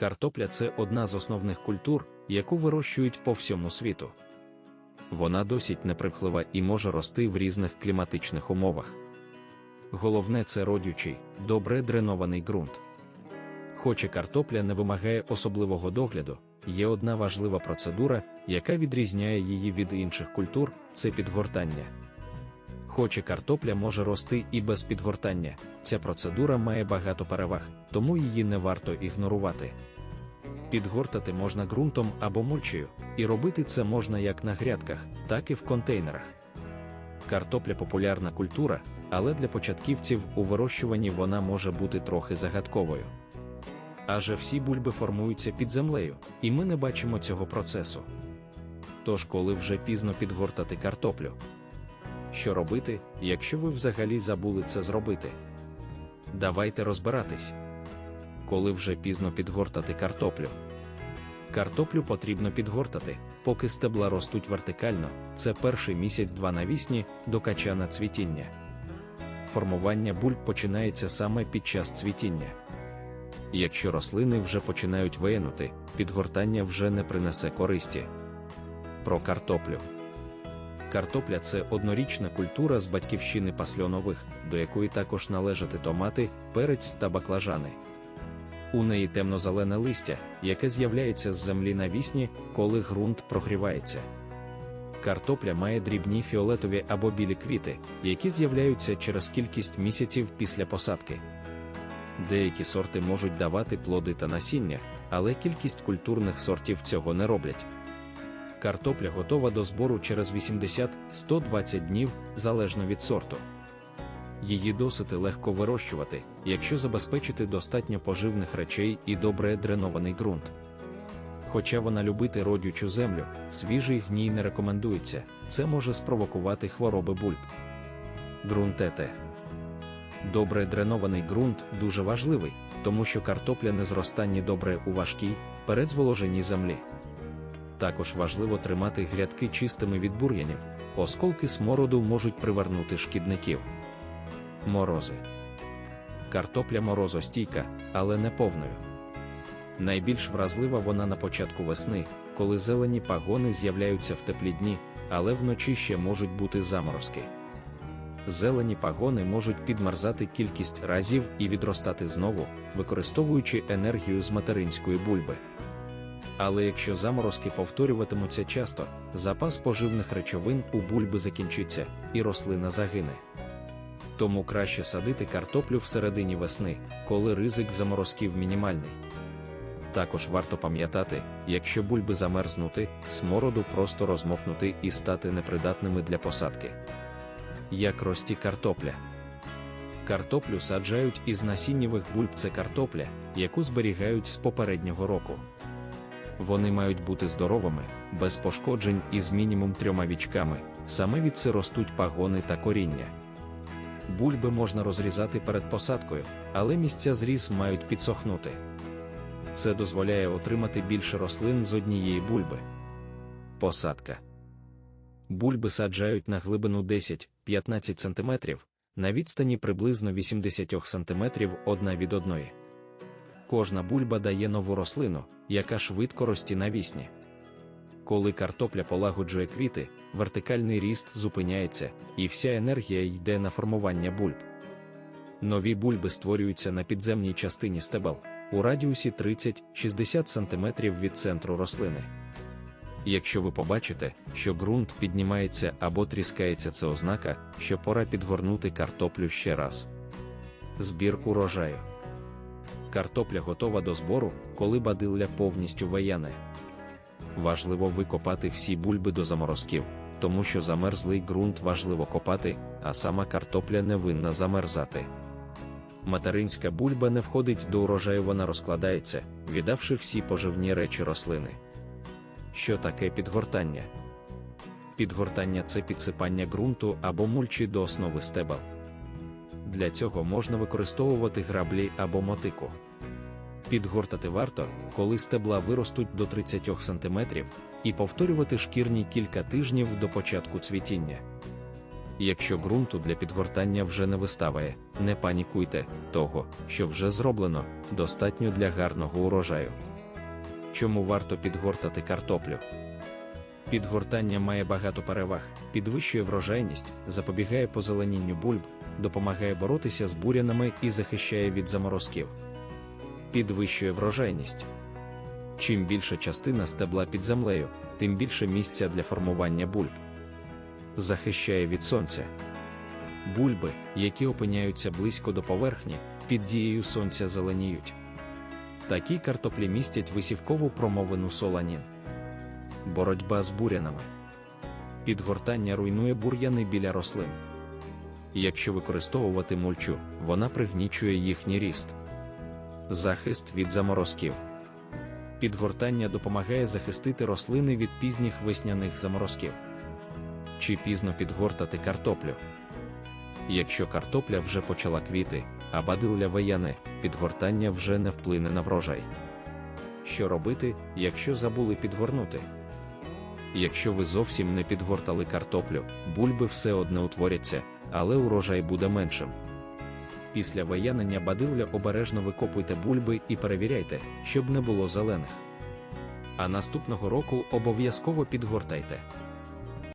Картопля це одна з основних культур, яку вирощують по всьому світу. Вона досить неприхлива і може рости в різних кліматичних умовах. Головне це родючий, добре дренований ґрунт. Хоч і картопля не вимагає особливого догляду, є одна важлива процедура, яка відрізняє її від інших культур це підгортання. Хоч і картопля може рости і без підгортання, ця процедура має багато переваг, тому її не варто ігнорувати. Підгортати можна ґрунтом або мульчею, і робити це можна як на грядках, так і в контейнерах. Картопля популярна культура, але для початківців у вирощуванні вона може бути трохи загадковою. Адже всі бульби формуються під землею, і ми не бачимо цього процесу. Тож, коли вже пізно підгортати картоплю, що робити, якщо ви взагалі забули це зробити? Давайте розбиратись. Коли вже пізно підгортати картоплю. Картоплю потрібно підгортати, поки стебла ростуть вертикально, це перший місяць-два навісні до качана цвітіння. Формування бульб починається саме під час цвітіння. Якщо рослини вже починають виянути, підгортання вже не принесе користі. Про картоплю. Картопля це однорічна культура з батьківщини пасльонових, до якої також належать томати, перець та баклажани. У неї темно-зелене листя, яке з'являється з землі навісні, коли ґрунт прогрівається. Картопля має дрібні фіолетові або білі квіти, які з'являються через кількість місяців після посадки. Деякі сорти можуть давати плоди та насіння, але кількість культурних сортів цього не роблять. Картопля готова до збору через 80-120 днів залежно від сорту. Її досить легко вирощувати, якщо забезпечити достатньо поживних речей і добре дренований ґрунт. Хоча вона любити родючу землю, свіжий гній не рекомендується, це може спровокувати хвороби бульб. Ґрунтете. Добре дренований ґрунт дуже важливий, тому що картопля не зростання добре у важкій, передзволоженій землі. Також важливо тримати грядки чистими від бур'янів, осколки смороду можуть привернути шкідників. Морози. Картопля морозостійка, але не повною. Найбільш вразлива вона на початку весни, коли зелені пагони з'являються в теплі дні, але вночі ще можуть бути заморозки. Зелені пагони можуть підмерзати кількість разів і відростати знову, використовуючи енергію з материнської бульби. Але якщо заморозки повторюватимуться часто, запас поживних речовин у бульби закінчиться, і рослина загине. Тому краще садити картоплю всередині весни, коли ризик заморозків мінімальний. Також варто пам'ятати, якщо бульби замерзнути, смороду просто розмокнути і стати непридатними для посадки. Як рості картопля. Картоплю саджають із насіннєвих бульб це картопля, яку зберігають з попереднього року. Вони мають бути здоровими, без пошкоджень і з мінімум трьома вічками, саме від ростуть пагони та коріння. Бульби можна розрізати перед посадкою, але місця зріз мають підсохнути. Це дозволяє отримати більше рослин з однієї бульби. Посадка. Бульби саджають на глибину 10-15 см, на відстані приблизно 80 см одна від одної. Кожна бульба дає нову рослину, яка швидко рості навісні. Коли картопля полагоджує квіти, вертикальний ріст зупиняється, і вся енергія йде на формування бульб. Нові бульби створюються на підземній частині стебел у радіусі 30-60 см від центру рослини. Якщо ви побачите, що ґрунт піднімається або тріскається, це ознака, що пора підгорнути картоплю ще раз. Збір урожаю. Картопля готова до збору, коли бадилля повністю вияне. Важливо викопати всі бульби до заморозків, тому що замерзлий ґрунт важливо копати, а сама картопля не винна замерзати. Материнська бульба не входить до урожаю, вона розкладається, віддавши всі поживні речі рослини. Що таке підгортання? Підгортання це підсипання ґрунту або мульчі до основи стебел. Для цього можна використовувати граблі або мотику. Підгортати варто, коли стебла виростуть до 30 см, і повторювати шкірні кілька тижнів до початку цвітіння. Якщо ґрунту для підгортання вже не виставає, не панікуйте, того, що вже зроблено, достатньо для гарного урожаю. Чому варто підгортати картоплю? Підгортання має багато переваг, підвищує врожайність, запобігає позеленінню бульб, допомагає боротися з бурянами і захищає від заморозків. Підвищує врожайність. Чим більша частина стебла під землею, тим більше місця для формування бульб. Захищає від сонця. Бульби, які опиняються близько до поверхні, під дією сонця зеленіють. Такі картоплі містять висівкову промовину соланін. Боротьба з бурянами. Підгортання руйнує бур'яни біля рослин. Якщо використовувати мульчу, вона пригнічує їхній ріст. Захист від заморозків. Підгортання допомагає захистити рослини від пізніх весняних заморозків. Чи пізно підгортати картоплю? Якщо картопля вже почала квіти, а бадилля вияне, підгортання вже не вплине на врожай. Що робити, якщо забули підгорнути? Якщо ви зовсім не підгортали картоплю, бульби все одне утворяться, але урожай буде меншим. Після ваянення бадилля обережно викопуйте бульби і перевіряйте, щоб не було зелених. А наступного року обов'язково підгортайте.